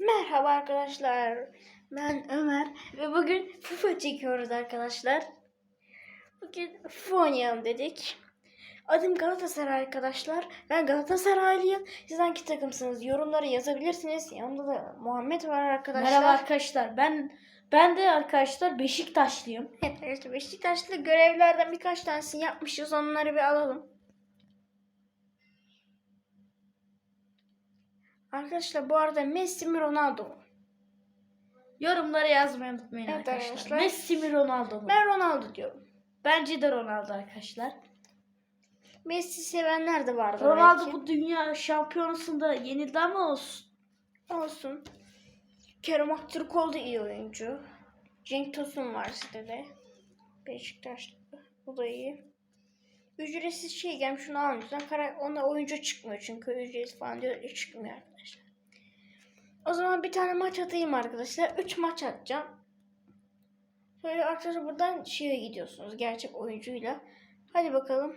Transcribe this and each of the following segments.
Merhaba arkadaşlar. Ben Ömer ve bugün FIFA çekiyoruz arkadaşlar. Bugün FIFA oynayalım dedik. Adım Galatasaray arkadaşlar. Ben Galatasaraylıyım. Siz hangi takımsınız? Yorumlara yazabilirsiniz. Yanımda da Muhammed var arkadaşlar. Merhaba arkadaşlar. Ben ben de arkadaşlar Beşiktaşlıyım. Evet arkadaşlar Beşiktaşlı görevlerden birkaç tanesini yapmışız. Onları bir alalım. Arkadaşlar bu arada Messi mi Ronaldo mu? Yorumlara yazmayı unutmayın Evet arkadaşlar. arkadaşlar. Messi mi Ronaldo mu? Ben Ronaldo diyorum. Bence de Ronaldo arkadaşlar. Messi sevenler de vardır Ronaldo belki. bu dünya şampiyonasında yenildi ama olsun. Olsun. Kerem Aktürkoğlu da iyi oyuncu. Cenk Tosun var sitede. Beşiktaşlı. O da iyi. Ücretsiz şey gelmiş şunu almışlar. Kara, onda oyuncu çıkmıyor çünkü ücretsiz falan diyor. Çıkmıyor. O zaman bir tane maç atayım arkadaşlar. Üç maç atacağım. Şöyle arkadaşlar buradan şeye gidiyorsunuz. Gerçek oyuncuyla. Hadi bakalım.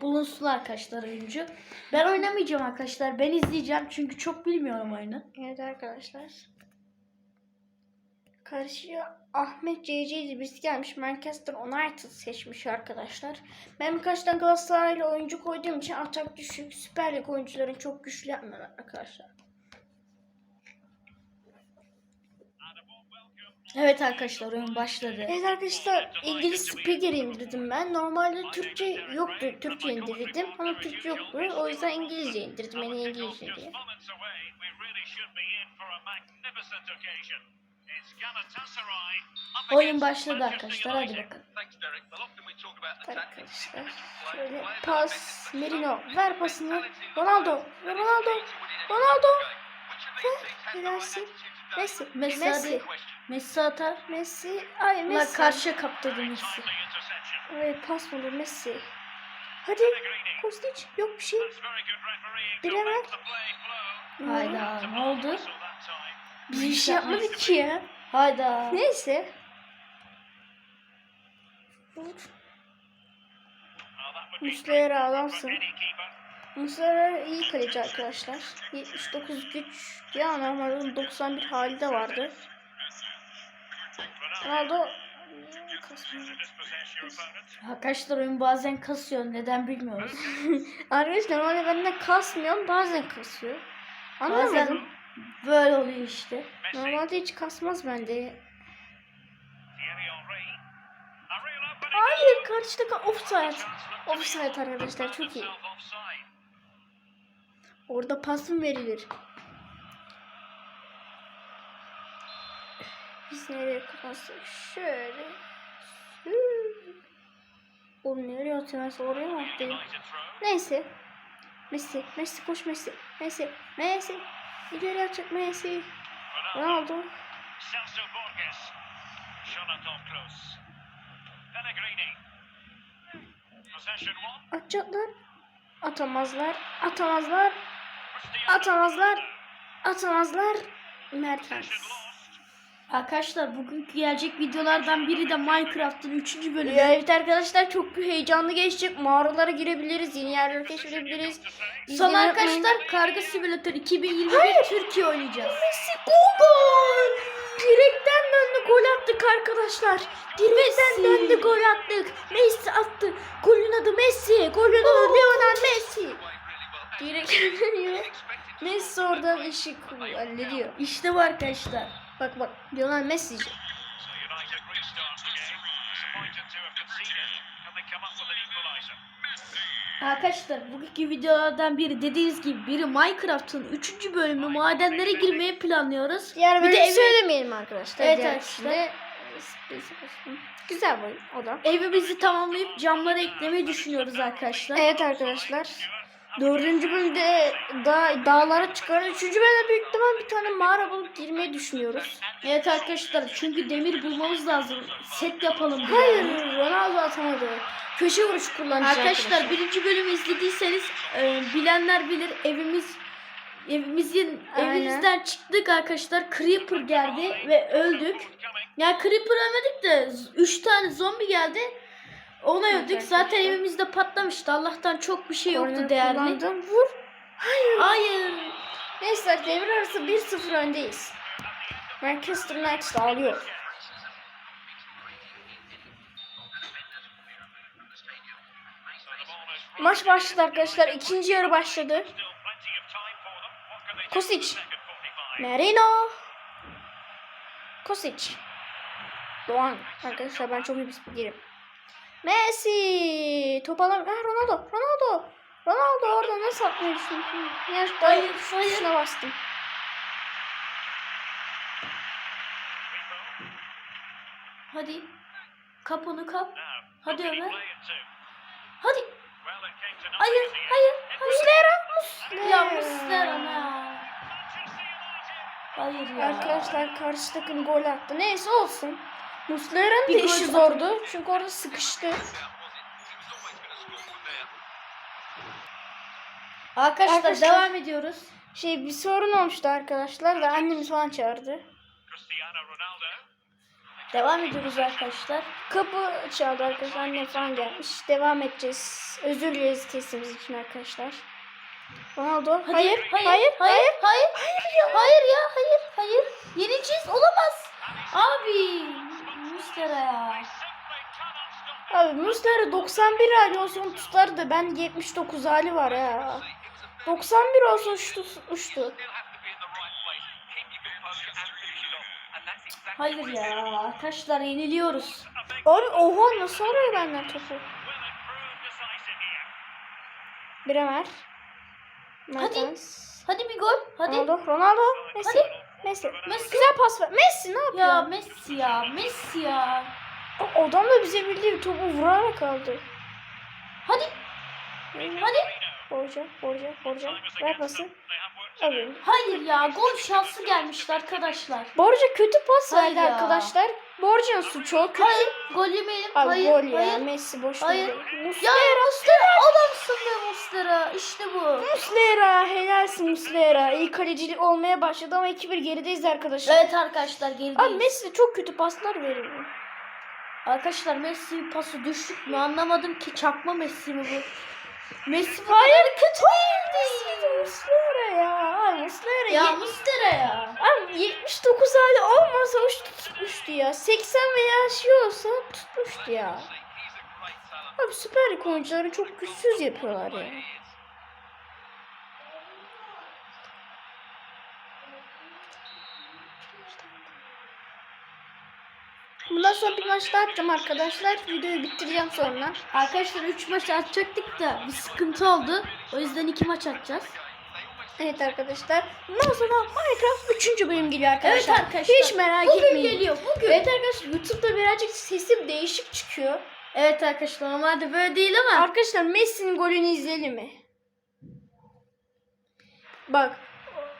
Bulunsun arkadaşlar oyuncu. Ben oynamayacağım arkadaşlar. Ben izleyeceğim çünkü çok bilmiyorum oyunu. Evet arkadaşlar. Karşıya Ahmet CC birisi gelmiş. Manchester United seçmiş arkadaşlar. Ben birkaç tane Galatasaraylı oyuncu koyduğum için atak düşük. Süper Lig oyuncuların çok güçlü yapmıyorlar arkadaşlar. Evet arkadaşlar oyun başladı. Evet arkadaşlar İngiliz speaker indirdim ben. Normalde Türkçe yoktu. Türkçe indirdim ama Türkçe yoktu. O yüzden İngilizce indirdim. Yani İngilizce diye. Oyun başladı arkadaşlar. Hadi bakalım. Arkadaşlar şöyle pas Merino ver pasını Ronaldo Ronaldo Ronaldo ver Messi Messi, Messi hadi. Messi atar. Messi ay Ulan Messi karşıya kaptırdı Messi. Ay, pas mı olur Messi hadi Kostic yok bir şey Bilemem. Hayda ne oldu? biz bir şey yapmadık ki ya Hayda. neyse Muslera adamsın Muslera iyi kaleci arkadaşlar 79 güç ya normalde 91 hali de vardı Ronaldo Arkadaşlar oyun bazen kasıyor. Neden bilmiyoruz. Arkadaşlar normalde benden kasmıyor bazen kasıyor. Bazen Anlamadım. böyle oluyor işte. Normalde hiç kasmaz bende. Hayır karşıdaki offside. Offside arkadaşlar çok iyi. Orada pasım verilir. Biz nereye kapatsak? Şöyle. Oğlum nereye atıyor? Nasıl oraya mı attı? Neyse. Messi. Messi koş Messi. Messi. Messi. İleri atacak Messi. Ronaldo. Celso Borges. Jonathan Klaus. Pellegrini. Atacaklar. Atamazlar. Atamazlar. Atamazlar. Atamazlar. Mertens. Arkadaşlar bugünkü gelecek videolardan biri de Minecraft'ın 3. bölümü. Evet arkadaşlar çok heyecanlı geçecek. Mağaralara girebiliriz. Yeni yerler keşfedebiliriz. Son arkadaşlar Karga Simulator 2021 Türkiye oynayacağız. Messi gol. Direkten döndü gol attık arkadaşlar. Direkten Messi. döndü gol attık. Messi attı. Golün adı Messi. Golün adı Lionel Messi. Direkten dönüyor. Messi oradan işi hallediyor. İşte bu arkadaşlar. Bak bak Lionel Messi. Arkadaşlar bugünkü videolardan biri dediğiniz gibi biri Minecraft'ın 3. bölümü madenlere girmeyi planlıyoruz. Diğer bir de evi, söylemeyelim arkadaşlar. Evet arkadaşlar. Güzel oyun o da. evimizi tamamlayıp camları eklemeyi düşünüyoruz arkadaşlar. Evet arkadaşlar. Dördüncü bölümde da dağlara çıkarız. Üçüncü bölümde büyük ihtimal bir tane mağara bulup girmeyi düşünüyoruz. Evet arkadaşlar çünkü demir bulmamız lazım. Set yapalım diye. Hayır Ronaldo atamadı. Köşe vuruş kullanacak Arkadaşlar birinci bölümü izlediyseniz e, bilenler bilir evimiz evimizin Aynen. evimizden çıktık arkadaşlar Creeper geldi ve öldük. Yani Creeper ölmedik de 3 tane zombi geldi. Ona öldük. Zaten evimizde patlamıştı. Allah'tan çok bir şey yoktu Korner değerli. kullandım. Vur. Hayır. Hayır. Neyse devre arası 1-0 öndeyiz. Manchester United alıyor. Maç başladı arkadaşlar. İkinci yarı başladı. Kosic. Merino. Kosic. Doğan. Arkadaşlar ben çok iyi bir spikerim. Messi. Top alam. Ha, Ronaldo. Ronaldo. Ronaldo orada atmayı düşünüyorsun? Yanlışlıkla Hayır, hayır. tuşuna bastım. Hadi. Kap onu kap. Hadi Ömer. Hadi. Hayır, hayır, hayır. Muslera. Ya Muslera ne? Hayır ya. Arkadaşlar karşı takım gol attı. Neyse olsun. Muslera'nın da işi zordu. Çünkü orada sıkıştı. Arkadaşlar, Arkadaşlar- devam ediyoruz. Şey bir sorun olmuştu arkadaşlar da annemiz falan çağırdı. Devam ediyoruz arkadaşlar. Kapı çaldı arkadaşlar. Annem falan gelmiş. Devam edeceğiz. Özür dileriz kesimiz için arkadaşlar. Ronaldo. Hayır, hayır, hayır, hayır. hayır, hayır, ya, hayır ya, hayır, hayır. Yeneceğiz, olamaz. Abi, Muslera ya. Abi Muslera 91 hali olsun tutardı. Ben 79 hali var ya. 91 olsun uçtu. uçtu. Hayır ya, arkadaşlar yeniliyoruz. Abi oha nasıl arıyor benden topu? Bremer. Mertens. Hadi bir gol, hadi. Ronaldo. Ronaldo. Messi. Hadi. Messi. Messi. Güzel pas ver. Messi ne yapıyor? Ya Messi ya, Messi ya. O adam da bize bildiği topu vurarak aldı. Hadi, hadi. Borca, borca, borca. Ver pası. Alayım. Hayır ya, gol şansı gelmişti arkadaşlar. Borca kötü pas Hayır verdi ya. arkadaşlar. Borca'nın suçu o kötü. Hayır, gol yemeyelim. Abi hayır, gol ya. hayır. Messi boş Hayır. değil. Ya Muslera. Muslera. İşte bu. Muslera. Helalsin Muslera. İyi kalecilik olmaya başladı ama 2-1 gerideyiz arkadaşlar. Evet arkadaşlar gerideyiz. Abi Messi çok kötü paslar veriyor. Arkadaşlar Messi pası düşük mü anlamadım ki çakma Messi mi bu? Messi bu Hayır, kötü değildi. Muslera ya. Muslera. Ya Ya, Muslera ya. Abi 79 hali olmasa uç tutmuştu ya. 80 veya şey olsa tutmuştu ya. Abi Süper Lig oyuncuları çok güçsüz yapıyorlar ya. Bundan sonra bir maç daha atacağım arkadaşlar. Videoyu bitireceğim sonra. Arkadaşlar 3 maç atacaktık da bir sıkıntı oldu. O yüzden 2 maç atacağız. Evet arkadaşlar. Bundan sonra Minecraft 3. bölüm geliyor arkadaşlar. Evet arkadaşlar. Hiç merak bugün etmeyin. geliyor bugün. Evet arkadaşlar YouTube'da birazcık sesim değişik çıkıyor. Evet arkadaşlar normalde böyle değil ama. Arkadaşlar Messi'nin golünü izleyelim mi? Bak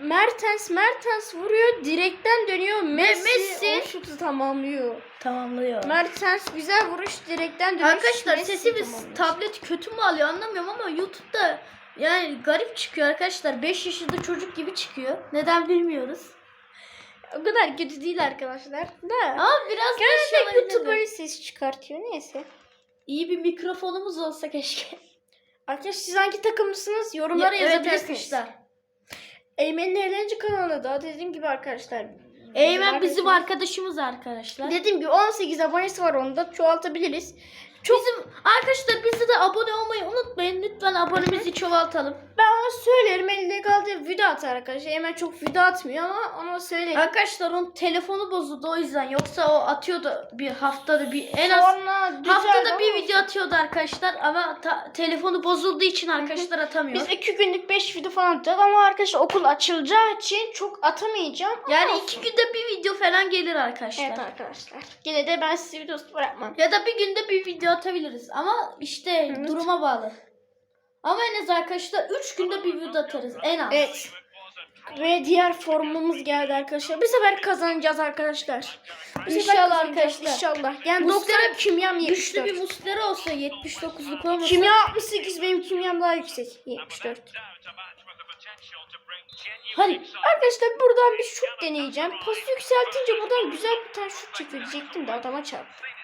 Mertens Mertens vuruyor direkten dönüyor Messi, Messi- o şutu tamamlıyor. Tamamlıyor. Mertens güzel vuruş direkten dönüş. Arkadaşlar Messi sesimiz tamamlıyor. tablet kötü mü alıyor anlamıyorum ama YouTube'da yani garip çıkıyor arkadaşlar. 5 yaşında çocuk gibi çıkıyor. Neden bilmiyoruz. o kadar kötü değil arkadaşlar. Da. Ama biraz Genelde YouTube böyle ses çıkartıyor neyse. İyi bir mikrofonumuz olsa keşke. Arkadaşlar siz hangi takımlısınız? Yorumlara evet yazabilirsiniz. arkadaşlar. Eymen'in eğlence kanalında da dediğim gibi arkadaşlar. Eymen bizim arkadaşımız- arkadaşımız arkadaşlar. Dediğim gibi 18 abonesi var onda çoğaltabiliriz. Bizim arkadaşlar bizi de abone olmayı unutmayın. Lütfen abonemizi çoğaltalım. Ben ona söylerim elinde kaldı video atar arkadaşlar. Hemen çok video atmıyor ama ona söylerim. Arkadaşlar onun telefonu bozuldu o yüzden. Yoksa o atıyordu bir haftada bir en az Sonra düzeldi haftada ama bir video atıyordu arkadaşlar ama ta- telefonu bozulduğu için arkadaşlar atamıyor. Biz iki günlük 5 video falan atacağız ama arkadaşlar okul açılacağı için çok atamayacağım. Ama yani iki günde bir video falan gelir arkadaşlar. Evet arkadaşlar. Yine de ben sizi videosu bırakmam. Ya da bir günde bir video atabiliriz ama işte Evet. duruma bağlı. Ama en az arkadaşlar 3 günde bir video atarız en az. Evet. Ve diğer formumuz geldi arkadaşlar. Bir sefer kazanacağız arkadaşlar. Bir sefer İnşallah kazanacağız, arkadaşlar. İnşallah. Yani Muslera 90 kimyam Güçlü 74. bir muslera olsa 79'luk olmasa. Kimya 68 benim kimyam daha yüksek. 74. Hadi. Arkadaşlar buradan bir şut deneyeceğim. Pası yükseltince buradan güzel bir tane şut çekilecektim de adama çarptı.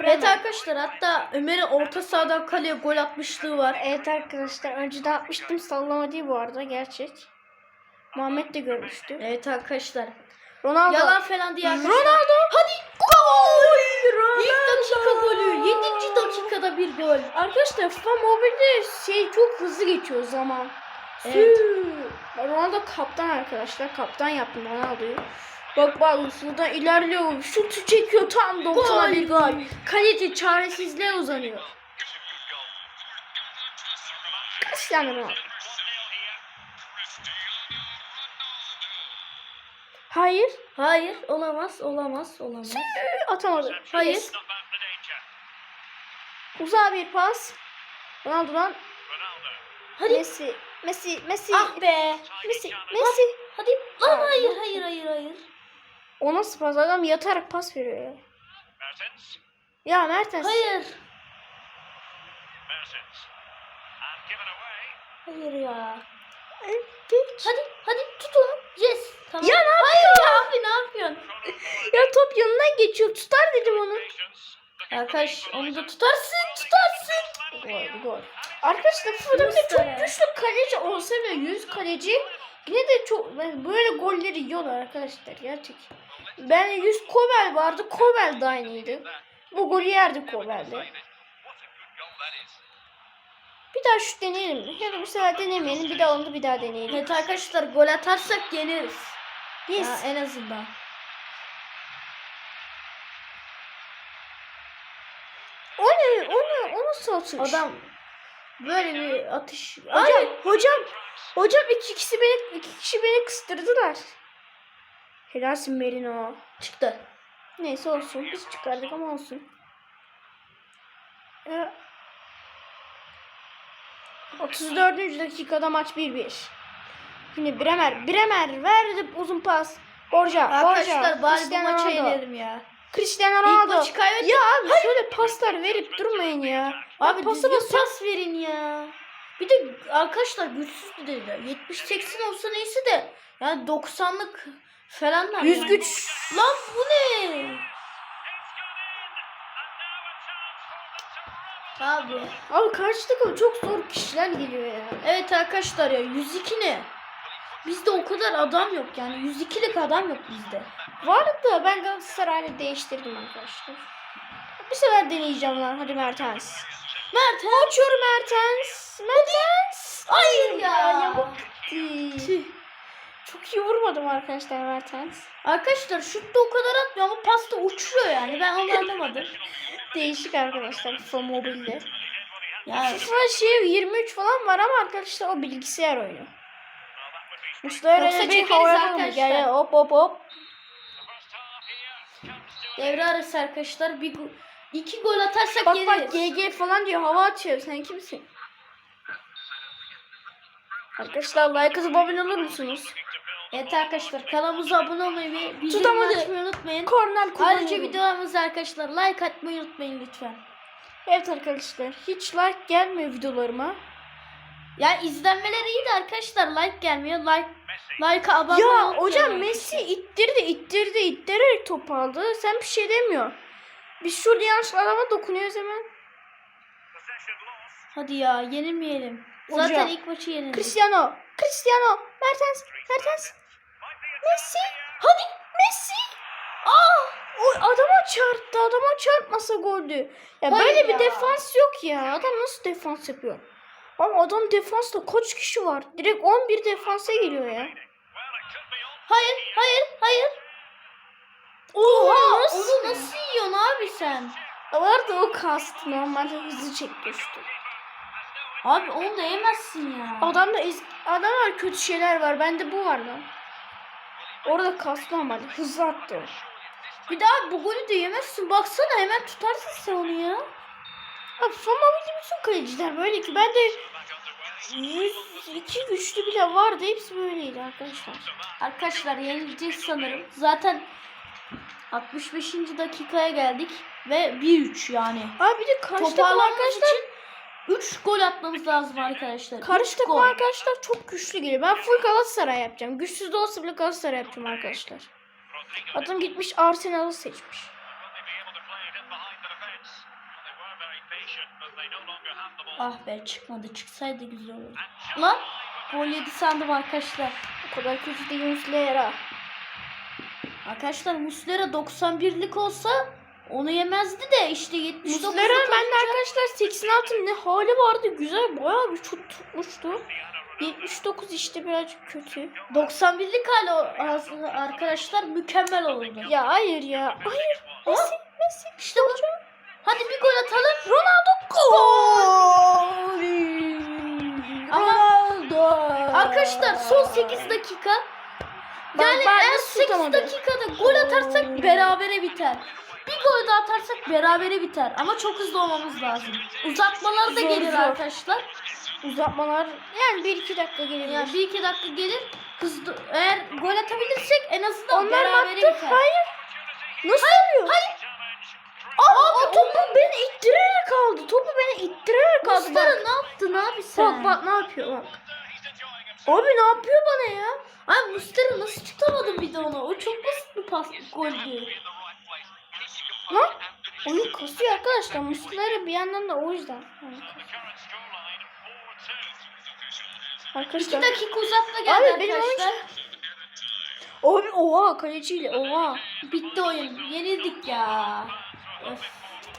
Evet arkadaşlar hatta Ömer'in orta sahadan kaleye gol atmışlığı var. Evet arkadaşlar önceden atmıştım sallama değil bu arada gerçek. Muhammed de görmüştü. Evet arkadaşlar. Ronaldo. Yalan falan diye arkadaşlar. Ronaldo. Hadi gol! İlk dakika golü. 7. dakikada bir gol. Arkadaşlar FIFA Mobile'de şey çok hızlı geçiyor zaman. Evet. Ronaldo kaptan arkadaşlar. Kaptan yaptım Ronaldo'yu. Bak bak şuradan ilerliyor. Şutu çekiyor tam 90'a bir Gol. gol. Kaleci çaresizliğe uzanıyor. Cristiano Ronaldo. Hayır. Hayır olamaz olamaz olamaz. Sü. Atamadı. Hayır. Uzağa bir pas. Ronaldo'dan Hadi. Messi. Messi. Messi. Ah be. Messi. Messi. Hadi. Lan hayır hayır hayır hayır. O nasıl pas? Adam yatarak pas veriyor ya. Mertens. Ya Mertens. Hayır. Mertens. Hayır ya. Geç. Hadi hadi tut onu. Yes. Tamam. Ya ne Hayır ya abi ne yapıyorsun? Ya top yanından geçiyor. Tutar dedim onu. Arkadaş onu da tutarsın tutarsın. Gol gol. Arkadaşlar FIFA'da bir de çok güçlü kaleci olsa bile 100 kaleci yine de çok böyle golleri yiyorlar arkadaşlar gerçek. Ben 100 Kobel vardı. Kobel de aynıydı. Bu golü yerdi Kobel'de. Bir daha şut deneyelim. Ya da bu sefer denemeyelim. Bir daha onu bir daha deneyelim. Evet arkadaşlar gol atarsak yeneriz. Yes. Ya, en azından. O ne? O ne? O nasıl atış? Adam böyle bir atış. Hocam, Ay, hocam, hocam iki kişi beni iki kişi beni kıstırdılar. Helalsin Merino. çıktı. Neyse olsun. Biz çıkardık ama olsun. Ee, 34. dakikada maç 1-1. Şimdi Bremer, Bremer verdi uzun pas. Borja, Arkadaşlar Borja, bari bu maça yenelim ya. Cristiano İlk Ronaldo. kaybettik. Ya abi şöyle paslar verip durmayın ya. Abi pası basın. pas verin ya. Bir de arkadaşlar güçsüz dediler. 70-80 olsa neyse de yani 90'lık falan var. Yüz güç. Lan bu ne? Abi. Abi karşı takım çok zor kişiler geliyor ya. Evet arkadaşlar ya 102 ne? Bizde o kadar adam yok yani 102'lik adam yok bizde. Vardı da ben Galatasaray'la değiştirdim arkadaşlar. Bir sefer deneyeceğim lan. Hadi Mertens. Mert Açıyorum Mertens. Mertens. Hayır ya. yamuk gitti. Çok iyi vurmadım arkadaşlar Mertens. Arkadaşlar şut da o kadar atmıyor ama pasta uçuyor yani ben onu anlamadım. Değişik arkadaşlar FIFA mobilde. Yani FIFA şey 23 falan var ama arkadaşlar o bilgisayar oyunu. Mustafa öyle bir havaya mı? Gel hop hop hop. devre arası arkadaşlar bir go- iki gol atarsak Bak bak GG falan diyor hava atıyor. Sen kimsin? Arkadaşlar like atıp abone olur musunuz? Evet arkadaşlar kanalımıza abone olmayı ve bildirimleri açmayı unutmayın. Kullanıyorum. Ayrıca videolarımıza arkadaşlar like atmayı unutmayın lütfen. Evet arkadaşlar hiç like gelmiyor videolarıma. Ya izlenmeler iyi de arkadaşlar like gelmiyor. Like like'a abone Ya hocam Messi ittirdi ittirdi ittirerek top aldı. Sen bir şey demiyor. Biz şurada yanlış adama dokunuyoruz hemen. Hadi ya yenilmeyelim. Hocam. Zaten ilk maçı yenildik. Cristiano, Cristiano, Mertens, Mertens, Messi. Hadi Messi. Aa, o adama çarptı. Adama çarpmasa goldü. Ya Hayır böyle bir ya. defans yok ya. Adam nasıl defans yapıyor? Ama adam defansta kaç kişi var? Direkt 11 defansa geliyor ya. Hayır, hayır, hayır. Oha, Oha, nasıl? onu nasıl yiyorsun abi sen? Vardı o kast normalde hızlı çekmişti. Abi onu da yemezsin ya. Adamda iz, adamlar kötü şeyler var. Bende bu var lan. Orada kast normalde hızlı attı. Bir daha bu golü de yemezsin. Baksana hemen tutarsın sen onu ya. Abi son mobilde bütün kaleciler böyle ki ben de 102 güçlü bile vardı. Hepsi böyleydi arkadaşlar. Arkadaşlar yenileceğiz sanırım. Zaten 65. dakikaya geldik ve 1-3 yani. Abi bir de karşı takım arkadaşlar için 3 gol atmamız lazım arkadaşlar. karşı Üç takım arkadaşlar çok güçlü geliyor. Ben full Galatasaray yapacağım. Güçsüz de olsa bile Galatasaray yapacağım arkadaşlar. Adam gitmiş Arsenal'ı seçmiş. Ah be çıkmadı. Çıksaydı güzel olurdu. Lan gol yedi sandım arkadaşlar. O kadar kötü değil Muslera. Arkadaşlar Muslera 91'lik olsa onu yemezdi de işte 79'lik Muslera bende arkadaşlar 86 ne hali vardı güzel bayağı bir şut tutmuştu. 79 işte birazcık kötü. 91'lik hali aslında arkadaşlar mükemmel olurdu. Ya hayır ya. Hayır. Messi, Messi. İşte bu. Hadi bir gol atalım. Ronaldo gol. Ronaldo. Arkadaşlar son 8 dakika. Yani bak, eğer nasıl 8 tutamadı? dakikada gol atarsak berabere biter. Bir gol daha atarsak berabere biter. Ama çok hızlı olmamız lazım. Uzatmalar da Zor, gelir zor. arkadaşlar. Uzatmalar yani 1-2 dakika gelir. Yani 1-2 dakika gelir. Hızlı, eğer gol atabilirsek en azından Onlar berabere attı? biter. Hayır. Nasıl hayır, hayır. Abi, o topu beni ittirerek aldı. Topu beni ittirerek aldı. Muslera Bak. ne yaptın abi sen? Bak bak ne yapıyor bak. Abi ne yapıyor bana ya? Abi Muslera nasıl tutamadın bir de onu? O çok basit bir pas goldü. Lan oyun kasıyor arkadaşlar. Muslera bir yandan da o yüzden. Arkadaşlar. 2 dakika uzatma geldi Abi benim arkadaşlar. Abi oha kaleciyle oha. Bitti oyun. Yenildik ya. Öf.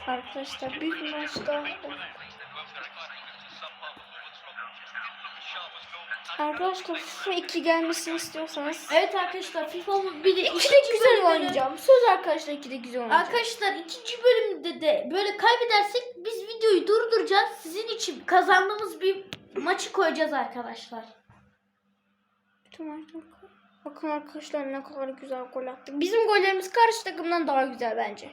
Arkadaşlar büyük maçta. Arkadaşlar FIFA 2 gelmesini istiyorsanız. Evet arkadaşlar FIFA bir de 2'de ikinci güzel bölümünü- oynayacağım. Söz arkadaşlar 2'de güzel oynayacağım. Arkadaşlar ikinci bölümde de böyle kaybedersek biz videoyu durduracağız. Sizin için kazandığımız bir maçı koyacağız arkadaşlar. Bakın arkadaşlar ne kadar güzel gol attık. Bizim gollerimiz karşı takımdan daha güzel bence.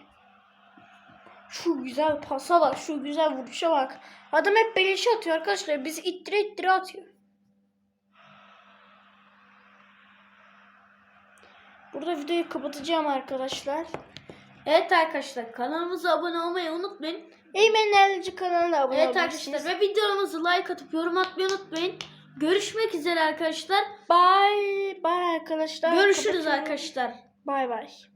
Şu güzel pasa bak, şu güzel vuruşa bak. Adam hep beleşe atıyor arkadaşlar. Bizi ittire ittire atıyor. Burada videoyu kapatacağım arkadaşlar. Evet arkadaşlar kanalımıza abone olmayı unutmayın. Eymen'in Erlici kanalına abone Evet arkadaşlar ve videomuzu like atıp yorum atmayı unutmayın. Görüşmek üzere arkadaşlar. Bye bye arkadaşlar. Görüşürüz Kapatıyorum. arkadaşlar. Bye bye.